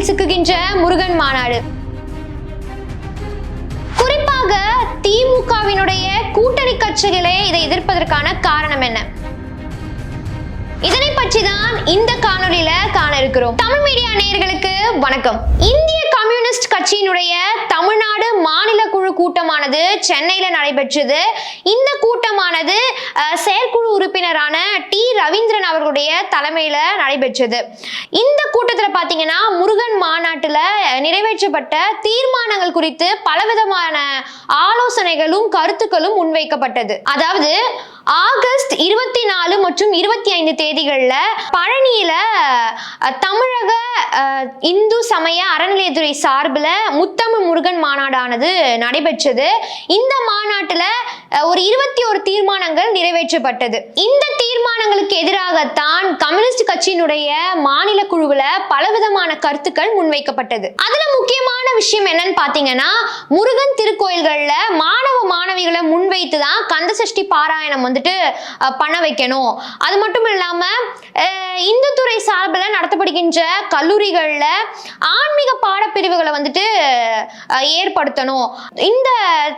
சிக்கலில் சிக்குகின்ற முருகன் மாநாடு. குறிப்பாக திமுகவினுடைய கூட்டணி கட்சிகளே இதை எதிர்ப்பதற்கான காரணம் என்ன? இதனை பற்றி தான் இந்த காணொளியில காண இருக்கிறோம். தமிழ் மீடியா நேயர்களுக்கு வணக்கம். இந்திய கட்சியினுடைய தமிழ்நாடு மாநில குழு கூட்டமானது சென்னையில நடைபெற்றது. இந்த கூட்டமானது செயற்குழு உறுப்பினரான டி. ரவீந்திரன் அவர்களுடைய தலைமையில நடைபெற்றது. இந்த கூட்டத்துல பாத்தீங்கன்னா முருகன் மாநாட்டுல நிறைவேற்றப்பட்ட தீர்மானங்கள் குறித்து பலவிதமான ஆலோசனைகளும் கருத்துக்களும் முன்வைக்கப்பட்டது. அதாவது ஆகஸ்ட் இருபத்தி நாலு மற்றும் இருபத்தி ஐந்து தேதிகளில் பழனியில் தமிழக இந்து சமய அறநிலையத்துறை சார்பில் முத்தமிழ் முருகன் மாநாடானது நடைபெற்றது. இந்த மாநாட்டில் ஒரு இருபத்தி ஒரு தீர்மானங்கள் நிறைவேற்றப்பட்டது. இந்த தீர்மானங்களுக்கு எதிராகத்தான் கம்யூனிஸ்ட் கட்சியினுடைய மாநில குழுவில் பலவிதமான கருத்துக்கள் முன்வைக்கப்பட்டது. அதுல முக்கியமான விஷயம் என்னன்னு பாத்தீங்கன்னா முருகன் திருக்கோயில்கள்ல மாணவ மாணவிகளை முன்வைத்து தான் கந்தசஷ்டி பாராயணம் வந்து வந்துட்டு பண்ண வைக்கணும். அது மட்டும் இல்லாம இந்து துறை சார்பில் நடத்தப்படுகின்ற கல்லூரிகளில் ஆன்மீக பாட பாடப்பிரிவுகளை வந்துட்டு ஏற்படுத்தணும். இந்த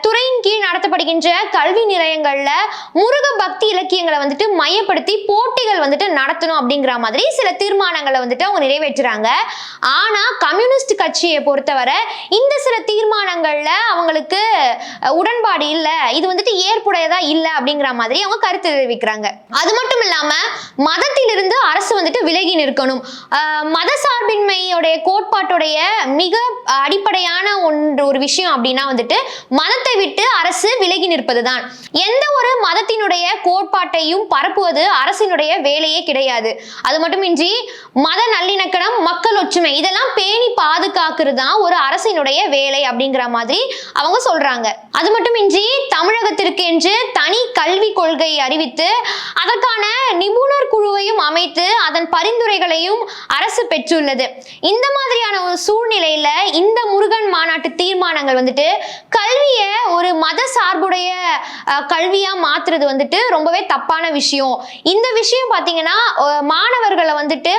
துறையின் கீழ் நடத்தப்படுகின்ற கல்வி நிலையங்களில் முருக பக்தி இலக்கியங்களை வந்துட்டு மையப்படுத்தி போட்டிகள் வந்துட்டு நடத்தணும் அப்படிங்கிற மாதிரி சில தீர்மானங்களை வந்துட்டு அவங்க நிறைவேற்றுறாங்க. ஆனால் கம்யூனிஸ்ட் கட்சியை பொறுத்தவரை இந்த சில தீர்மானங்களில் அவங்களுக்கு உடன்பாடு இல்லை. இது வந்துட்டு ஏற்புடையதா இல்லை அப்படிங்கிற மாதிரி அவங்க கருத்து தெரிவிக்கிறாங்க. அது மட்டும் இல்லாமல் மதத்திலிருந்து அரசு வந்துட்டு விலகி நிற்கணும். மத சார்பின்மையுடைய கோட்பாட்டுடைய மிக அடிப்படையான ஒன்று ஒரு விஷயம் அப்படின்னா வந்துட்டு மதத்தை விட்டு அரசு விலகி நிற்பதுதான். எந்த ஒரு மதத்தினுடைய கோட்பாட்டையும் பரப்புவது அரசினுடைய வேலையே கிடையாது. அது மட்டுமின்றி மத நல்லிணக்கணம் மக்கள் ஒற்றுமை இதெல்லாம் பேணி பாதுகாக்கிறது தான் ஒரு அரசினுடைய வேலை அப்படிங்கிற மாதிரி அவங்க சொல்றாங்க. அது மட்டுமின்றி தமிழகத்திற்கு என்று தனி கல்வி கொள்கையை அறிவித்து அதற்கான நிபுணர் குழுவையும் அமைத்து அதன் பரிந்துரைகளையும் அரசு பெற்றுள்ளது. இந்த மாதிரியான ஒரு சூழ்நிலையில இந்த முருகன் மாநாட்டு தீர்மானங்கள் வந்துட்டு ஒரு மத சார்புடைய கல்வியா மாத்துறது வந்துட்டு ரொம்பவே தப்பான விஷயம். இந்த விஷயம் பாத்தீங்கன்னா மாணவர்களை வந்துட்டு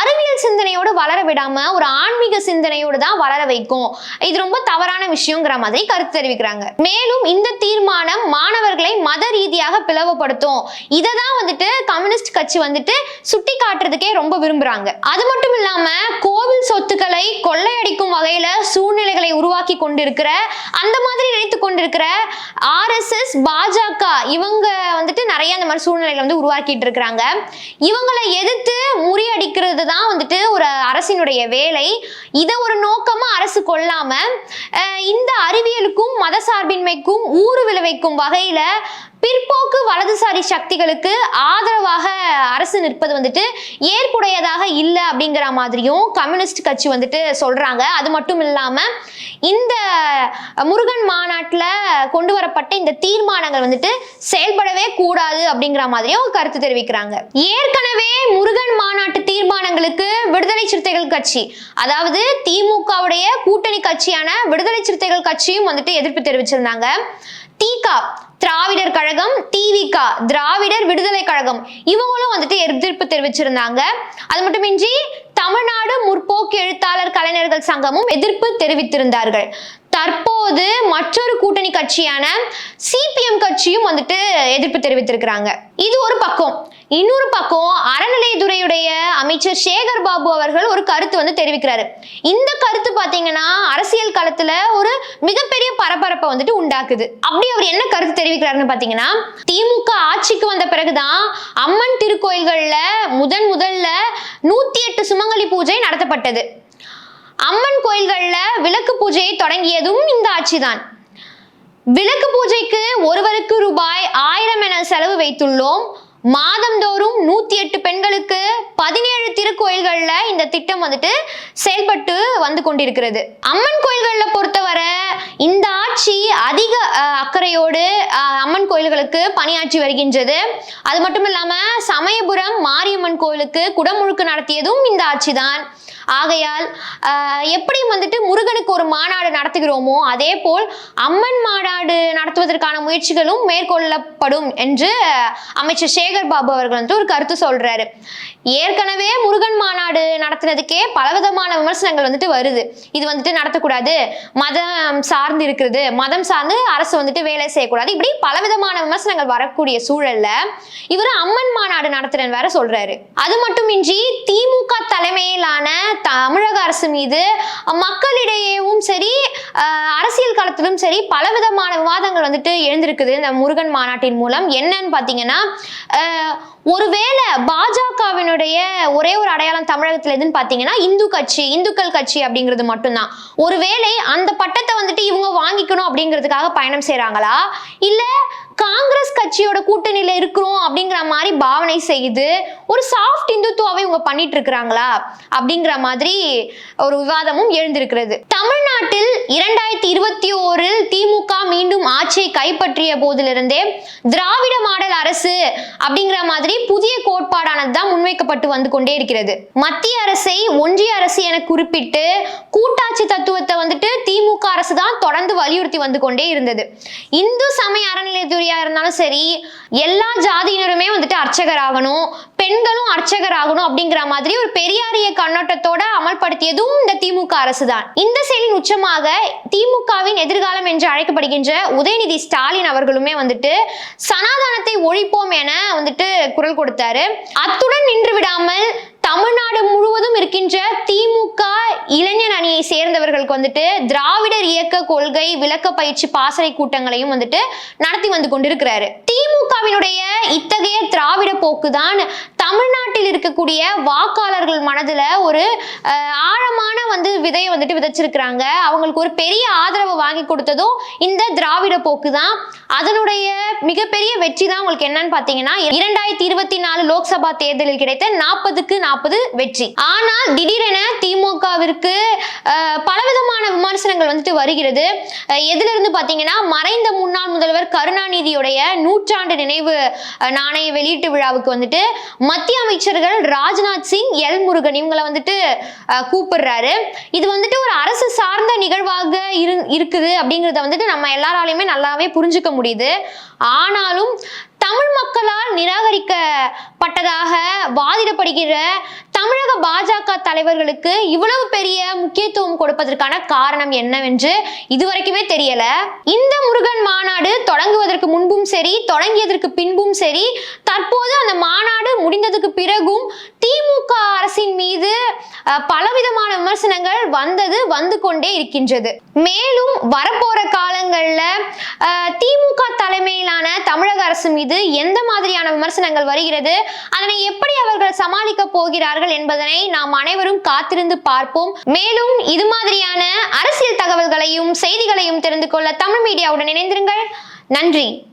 அறிவியல் சிந்தனையோடு வளர விடாம ஒரு ஆன்மீக சிந்தனையோடு தான் வளர வைக்கும். இது ரொம்ப தவறான விஷயங்கிற மாதிரி கருத்து தெரிவிக்கிறாங்க. மேலும் இந்த தீர்மானம் மாணவர்களை மத ரீதியாக பிளவுபடுத்தும். இதை தான் வந்துட்டு கம்யூனிஸ்ட் கட்சி வந்துட்டு சுட்டி காட்டுறதுக்கே ரொம்ப விரும்புறாங்க. அது மட்டும் இல்லாம கோவில் சொத்துக்களை கொள்ளையடிக்கும் வகையில சூழ்நிலைகளை உருவாக்கி கொண்டிருக்கிற அந்த மாதிரி நினைத்து கொண்டு கொண்டிருக்கிற ஆர்எஸ்எஸ் பாஜக. இவங்க வந்துட்டு நிறைய அந்த மாதிரி சூழ்நிலைகளை வந்து உருவாக்கிட்டு இருக்கிறாங்க. இவங்களை எதிர்த்து முறியடிக்கிறது தான் வந்துட்டு ஒரு அரசினுடைய வேலை. இதை ஒரு நோக்கமா அரசு கொள்ளாம இந்த அறிவியலுக்கும் மத சார்பின்மைக்கும் ஊறு விளைவிக்கும் வகையில பிற்போக்கு வலதுசாரி சக்திகளுக்கு ஆதரவாக அரசு நிற்பது வந்துட்டு ஏற்புடையதாக இல்லை அப்படிங்கிற மாதிரியும் கம்யூனிஸ்ட் கட்சி வந்துட்டு சொல்றாங்க. அது மட்டும் இல்லாம இந்த முருகன் மாநாட்டில் கொண்டு வரப்பட்ட இந்த தீர்மானங்கள் வந்துட்டு செயல்படவே கூடாது அப்படிங்கிற மாதிரியும் கருத்து தெரிவிக்கிறாங்க. ஏற்கனவே முருகன் மாநாட்டு தீர்மானங்களுக்கு விடுதலை சிறுத்தைகள் கட்சி அதாவது திமுகவுடைய கூட்டணி கட்சியான விடுதலை சிறுத்தைகள் கட்சியும் வந்துட்டு எதிர்ப்பு தெரிவிச்சிருந்தாங்க. தீகா திராவிடர் கழகம் டிவிக திராவிடர் விடுதலை கழகம். இவங்களும் வந்துட்டு எதிர்ப்பு தெரிவிச்சிருந்தாங்க. அது மட்டுமின்றி தமிழ்நாடு முற்போக்கு எழுத்தாளர் கலைஞர்கள் சங்கமும் எதிர்ப்பு தெரிவித்திருந்தார்கள். தற்போது மற்றொரு கூட்டணி கட்சியான சிபிஎம் கட்சியும் வந்துட்டு எதிர்ப்பு தெரிவித்திருக்கிறாங்க. இது ஒரு பக்கம். இன்னொரு பக்கம் அறநிலையத்துறையுடைய அமைச்சர் சேகர் பாபு அவர்கள் ஒரு கருத்து வந்து தெரிவிக்கிறாரு. இந்த கருத்து பாத்தீங்கன்னா அரசியல் களத்துல ஒரு மிகப்பெரிய பரபரப்பை வந்துட்டு உண்டாக்குது. அப்படி அவர் என்ன கருத்து தெரிவிக்கிறாருன்னு பாத்தீங்கன்னா திமுக ஆட்சிக்கு வந்த பிறகுதான் அம்மன் திருக்கோயில்கள்ல முதன் முதல்ல நூத்தி எட்டு சுமங்கலி பூஜை நடத்தப்பட்டது. அம்மன் கோயில்கள்ல விளக்கு பூஜையை தொடங்கியதும் இந்த ஆட்சிதான். விளக்கு பூஜைக்கு ஒருவருக்கு ரூபாய் ஆயிரம் என செலவு வைத்துள்ளோம். மாதந்தோறும் நூத்தி எட்டு பெண்களுக்கு பதினேழு திருக்கோயில்கள்ல இந்த திட்டம் வந்துட்டு செயல்பட்டு வந்து கொண்டிருக்கிறது. அம்மன் கோயில்கள்ல பொறுத்தவரை இந்த ஆட்சி அதிக அக்கறையோடு அம்மன் கோயில்களுக்கு பணியாற்றி வருகின்றது. அது மட்டும் இல்லாம சமயபுரம் மாரியம்மன் கோயிலுக்கு குடமுழுக்கு நடத்தியதும் இந்த ஆட்சி தான் ஆகையால் எப்படி வந்துட்டு முருகனுக்கு ஒரு மாநாடு நடத்துகிறோமோ அதே போல் அம்மன் மாநாடு நடத்துவதற்கான முயற்சிகளும் மேற்கொள்ளப்படும் என்று அமைச்சர் சேகர் பாபு அவர்கள் வந்து ஒரு கருத்து சொல்றாரு. ஏற்கனவே முருகன் மாநாடு நடத்துனதுக்கே பலவிதமான விமர்சனங்கள் வந்துட்டு வருது. இது வந்துட்டு நடத்தக்கூடாது. மதம் சார்ந்து இருக்கிறது. மதம் சார்ந்து அரசு வந்துட்டு வேலை செய்யக்கூடாது. இப்படி பலவிதமான விமர்சனங்கள் வரக்கூடிய சூழல்ல இவர் அம்மன் மாநாடு நடத்துறேன்னு வேற சொல்றாரு. அது மட்டுமின்றி திமுக தலைமையிலான தமிழக அரசு மீது மக்களிடையேவும் சரி அரசியல் களத்திலும் சரி பலவிதமான விவாதங்கள் வந்துட்டு எழுந்திருக்குது இந்த முருகன் மாநாட்டின் மூலம். என்னன்னு பார்த்தீங்கன்னா ஒருவேளை பாஜகவினுடைய ஒரே ஒரு அடையாளம் தமிழகத்துல எதுன்னு பார்த்தீங்கன்னா இந்து கட்சி இந்துக்கள் கட்சி அப்படிங்கிறது மட்டும்தான். ஒருவேளை அந்த பட்டத்தை வந்துட்டு இவங்க வாங்கிக்கணும் அப்படிங்கிறதுக்காக பயணம் செய்கிறாங்களா இல்ல காங்கிரஸ் கட்சியோட கூட்டணியில இருக்கிறோம் அப்படிங்கிற மாதிரி பாவனை செய்து ஒரு சாஃப்ட் இந்துத்துவாவை இவங்க பண்ணிட்டு இருக்கிறாங்களா? அப்படிங்கிற மாதிரி ஒரு விவாதமும் எழுந்திருக்கிறது. தமிழ்நாட்டில் இரண்டாயிரத்தி இருபத்தி ஓரில் திமுக மீண்டும் ஆட்சியை கைப்பற்றிய போதிலிருந்தே திராவிட மாடல் அரசு அப்படிங்கிற மாதிரி புதிய கோட்பாடானது தான் முன்வைக்கப்பட்டு வந்து கொண்டே இருக்கிறது. மத்திய அரசை ஒன்றிய அரசு என குறிப்பிட்டு கூட்டாட்சி தத்துவத்தை வந்துட்டு திமுக அரசு தான் தொடர்ந்து வலியுறுத்தி வந்து கொண்டே இருந்தது. இந்து சமய அறநிலையத்துறையா இருந்தாலும் சரி எல்லா ஜாதியினருமே வந்துட்டு அர்ச்சகர் ஆகணும். பெண்களும் அர்ச்சகர் ஆகணும் அப்படிங்கிற மாதிரி ஒரு பெரியாரிய கண்ணோட்டத்தோட அமல்படுத்தியதும் இந்த திமுக அரசு தான் இந்த செயலின் உச்சமாக திமுகவின் எதிர்காலம் என்று அழைக்கப்படுகின்ற உதயநிதி ஸ்டாலின் அவர்களுமே வந்துட்டு சனாதனத்தை ஒழிப்போம் என வந்துட்டு குரல் கொடுத்தாரு. அத்துடன் நின்று விடாமல் தமிழ்நாடு முழுவதும் இருக்கின்ற திமுக இளைஞர் அணியை சேர்ந்தவர்களுக்கு வந்துட்டு திராவிடர் இயக்க கொள்கை விளக்க பயிற்சி பாசறை கூட்டங்களையும் வந்துட்டு நடத்தி வந்து கொண்டிருக்கிறாரு. திமுகவினுடைய இத்தகைய திராவிட போக்குதான் தமிழ்நாட்டில் இருக்கக்கூடிய வாக்காளர்கள் மனதுல ஒரு ஆழமான வந்து விதையை வந்துட்டு விதைச்சிருக்கிறாங்க. அவங்களுக்கு ஒரு பெரிய ஆதரவு வாங்கி கொடுத்ததும் இந்த திராவிட போக்கு தான் அதனுடைய மிகப்பெரிய வெற்றி தான் உங்களுக்கு என்னன்னு பார்த்தீங்கன்னா இரண்டாயிரத்தி இருபத்தி நாலு லோக்சபா தேர்தலில் கிடைத்த நாற்பதுக்கு நாற்பது வெற்றி. ஆனால் திடீரென திமுகவிற்கு பலவிதமான விமர்சனங்கள் வந்துட்டு வருகிறது. எதுல இருந்து பார்த்தீங்கன்னா மறைந்த முன்னாள் முதல்வர் கருணாநிதியுடைய நூற்றாண்டு நினைவு நாணய வெளியீட்டு விழாவுக்கு வந்துட்டு மத்திய அமைச்சர்கள் ராஜ்நாத் சிங் எல் முருகன் இவங்களை வந்துட்டு கூப்பிடுறாரு. இது வந்துட்டு ஒரு அரசு சார்ந்த நிகழ்வாக இரு இருக்குது அப்படிங்கிறத வந்துட்டு நம்ம எல்லாராலையுமே நல்லாவே புரிஞ்சுக்க முடியுது. ஆனாலும் தமிழ் மக்களால் நிராகரிக்கப்பட்டதாக வாதிடப்படுகிற தமிழக பாஜக தலைவர்களுக்கு இவ்வளவு பெரிய முக்கியத்துவம் கொடுப்பதற்கான காரணம் என்னவென்று இதுவரைக்குமே தெரியல. இந்த முருகன் மாநாடு தொடங்குவதற்கு முன்பும் சரி தொடங்கியதற்கு பின்பும் சரி தற்போது அந்த மாநாடு முடிந்ததுக்கு பிறகும் திமுக அரசின் மீது பலவிதமான விமர்சனங்கள் வந்தது வந்து கொண்டே இருக்கின்றது. மேலும் வரப்போற காலங்கள்ல திமுக தலைமையிலான தமிழக அரசு மீது எந்த மாதிரியான விமர்சனங்கள் வருகிறது அதனை எப்படி அவர்கள் சமாளிக்க போகிறார்கள் என்பதனை நாம் அனைவரும் காத்திருந்து பார்ப்போம். மேலும் இது மாதிரியான அரசியல் தகவல்களையும் செய்திகளையும் தெரிந்து கொள்ள தமிழ் மீடியாவுடன் இணைந்திருங்கள். நன்றி.